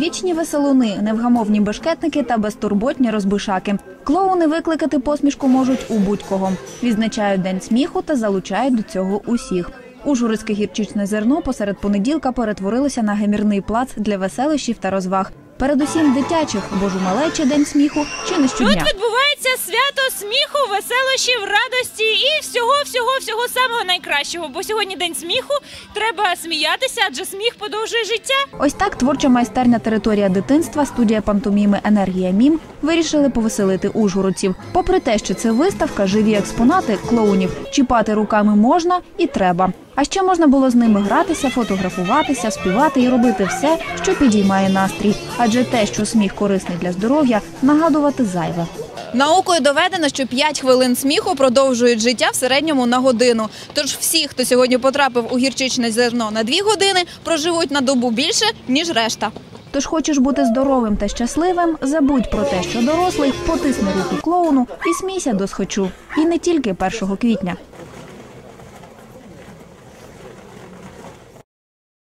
Вічні веселуни, невгамовні бешкетники та безтурботні розбишаки. Клоуни викликати посмішку можуть у будь-кого. Відзначають день сміху та залучають до цього усіх. Ужгородське гірчичне зерно посеред понеділка перетворилося на гемірний плац для веселищів та розваг. Передусім дитячих, бо ж у малечі день сміху чи не Тут щодня. відбувається свято сміху, веселощів, радості і всього, всього, всього самого найкращого. Бо сьогодні день сміху. Треба сміятися, адже сміх подовжує життя. Ось так творча майстерня територія дитинства, студія пантоміми Енергія Мім вирішили повеселити ужгородців. Попри те, що це виставка, живі експонати клоунів чіпати руками можна і треба. А ще можна було з ними гратися, фотографуватися, співати і робити все, що підіймає настрій. Адже те, що сміх корисний для здоров'я, нагадувати зайве. Наукою доведено, що 5 хвилин сміху продовжують життя в середньому на годину. Тож всі, хто сьогодні потрапив у гірчичне зерно на 2 години, проживуть на добу більше, ніж решта. Тож хочеш бути здоровим та щасливим, забудь про те, що дорослий, потисни руку клоуну і смійся до схочу. І не тільки 1 квітня.